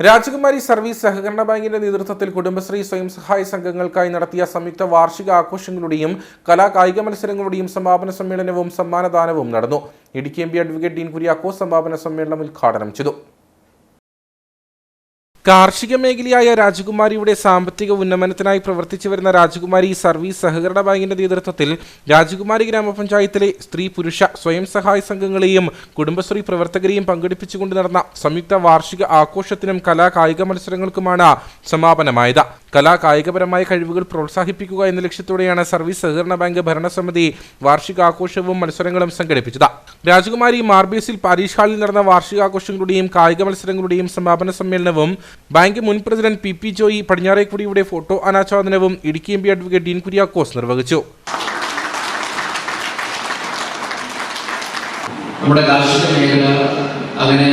രാജകുമാരി സർവീസ് സഹകരണ ബാങ്കിന്റെ നേതൃത്വത്തിൽ കുടുംബശ്രീ സ്വയം സഹായ സംഘങ്ങൾക്കായി നടത്തിയ സംയുക്ത വാർഷിക ആഘോഷങ്ങളുടെയും കലാകായിക മത്സരങ്ങളുടെയും സമാപന സമ്മേളനവും സമ്മാനദാനവും നടന്നു. Idukki M P advocate Dean Kuriakose സമാപന സമ്മേളനം ഉദ്ഘാടനം ചെയ്തു. കാർഷിക മേഖലയായ രാജകുമാരിയുടെ സാമ്പത്തിക ഉന്നമനത്തിനായി പ്രവർത്തിച്ചു വരുന്ന രാജകുമാരി സർവീസ് സഹകരണ ബാങ്കിന്റെ നേതൃത്വത്തിൽ രാജകുമാരി ഗ്രാമപഞ്ചായത്തിലെ സ്ത്രീ പുരുഷ സ്വയം സഹായ സംഘങ്ങളെയും കുടുംബശ്രീ പ്രവർത്തകരെയും പങ്കെടുപ്പിച്ചുകൊണ്ട് നടന്ന സംയുക്ത വാർഷിക ആഘോഷത്തിനും കലാ കായിക മത്സരങ്ങൾക്കുമാണ് സമാപനമായത്. കലാ കായികപരമായ കഴിവുകൾ പ്രോത്സാഹിപ്പിക്കുക എന്ന ലക്ഷ്യത്തോടെയാണ് സർവീസ് സഹകരണ ബാങ്ക് ഭരണസമിതി വാർഷികാഘോഷവും മത്സരങ്ങളും സംഘടിപ്പിച്ചത്. രാജകുമാരി മാർബേസിൽ പാരീഷ് ഹാളിൽ നടന്ന വാർഷികാഘോഷങ്ങളുടെയും കായിക മത്സരങ്ങളുടെയും സമാപന സമ്മേളനവും ബാങ്ക് മുൻ പ്രസിഡന്റ് പി പി ജോയി പടിഞ്ഞാറേക്കുടിയുടെ photo അനാച്ഛാദനവും Idukki M P advocate Dean Kuriakose നിർവഹിച്ചു. നമ്മുടെ കാർഷിക മേഖല അങ്ങനെ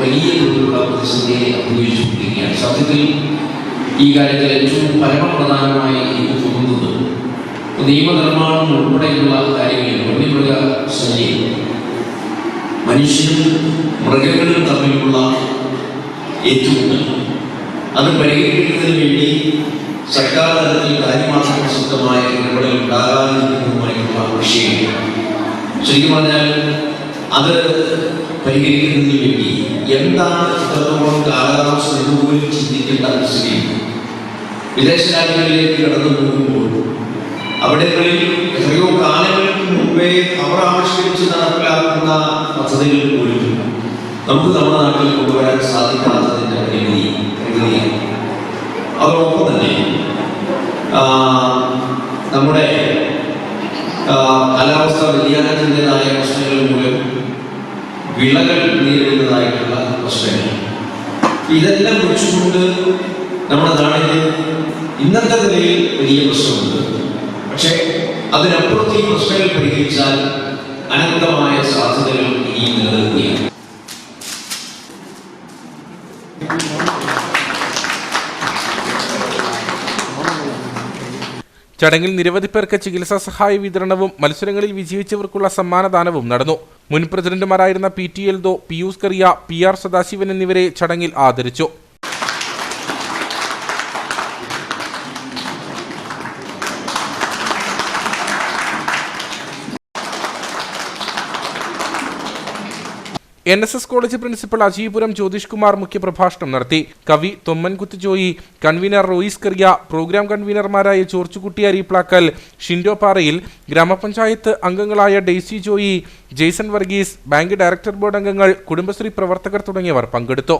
വലിയ തോതിലുള്ള പ്രതിസന്ധിയെ അഭിമുഖീകരിച്ചുകൊണ്ടിരിക്കുകയാണ്. സത്യത്തിൽ ഈ കാര്യത്തിൽ ഏറ്റവും പരമപ്രധാനമായി എനിക്ക് തോന്നുന്നത് നിയമനിർമ്മാണം ഉൾപ്പെടെയുള്ള കാര്യങ്ങളിൽ വന്യമൃഗ ശല്യം മനുഷ്യനും മൃഗങ്ങളും തമ്മിലുള്ള ഏറ്റുമുട്ടൽ. അത് പരിഹരിക്കുന്നതിന് വേണ്ടി സർക്കാർ തലത്തിൽ കാര്യമാത്ര പ്രസക്തമായ ഇടപെടൽ ഉണ്ടാകാതിരിക്കുന്നതുമായിട്ടുള്ള വിഷയം. ശരിക്കും പറഞ്ഞാൽ അത് പരിഹരിക്കുന്നതിന് വേണ്ടി എന്താണ് ഇത്രത്തോളം കാലാവസ്ഥ ചിന്തിക്കേണ്ട സ്ഥിതി വിദേശ രാജ്യങ്ങളിലേക്ക് കടന്നു പോകുമ്പോൾ അവിടങ്ങളിൽ എത്രയോ കാലങ്ങൾക്ക് മുമ്പേ അവർ ആവിഷ്കരിച്ച് നടപ്പിലാക്കുന്ന പദ്ധതികൾ പോലും നമുക്ക് നമ്മുടെ നാട്ടിൽ കൊണ്ടുവരാൻ സാധിക്കാത്തതിന്റെ പ്രകൃതി പ്രകൃതിയാണ്. അതോടൊപ്പം തന്നെ നമ്മുടെ കാലാവസ്ഥ വ്യതിയാനത്തിന്റെതായ പ്രശ്നങ്ങൾ മൂലം വിളകൾ നേരിടുന്നതായിട്ടുള്ള പ്രശ്നങ്ങൾ. ഇതെല്ലാം വെച്ചുകൊണ്ട് നമ്മുടെ നാടിന് ഇന്നത്തെ നിലയിൽ വലിയ പ്രശ്നമുണ്ട്. പക്ഷേ അതിനപ്പുറത്ത് ഈ പ്രശ്നങ്ങൾ പരിഹരിച്ചാൽ അനന്തമായ സാധ്യതകൾ ഈ നിലനിൽക്കുകയാണ്. ചടങ്ങിൽ നിരവധി പേർക്ക് ചികിത്സാ സഹായ വിതരണവും മത്സരങ്ങളിൽ വിജയിച്ചവർക്കുള്ള സമ്മാനദാനവും നടന്നു. മുൻ പ്രസിഡന്റുമാരായിരുന്ന P T Eldho Pius Kariya P R Sadasivan എന്നിവരെ ചടങ്ങിൽ ആദരിച്ചു. N S S college principal Ajeepuram Jyothish Kumar മുഖ്യപ്രഭാഷണം നടത്തി. കവി Thommankuthu Joy convener Ruiz Kariya programme കൺവീനർമാരായ ചോർച്ചുകുട്ടി അരീപ്ലാക്കൽ ഷിൻഡോ പാറയിൽ ഗ്രാമപഞ്ചായത്ത് അംഗങ്ങളായ Daisy Joy Jaison Varghese bank director board അംഗങ്ങൾ കുടുംബശ്രീ പ്രവർത്തകർ തുടങ്ങിയവർ പങ്കെടുത്തു.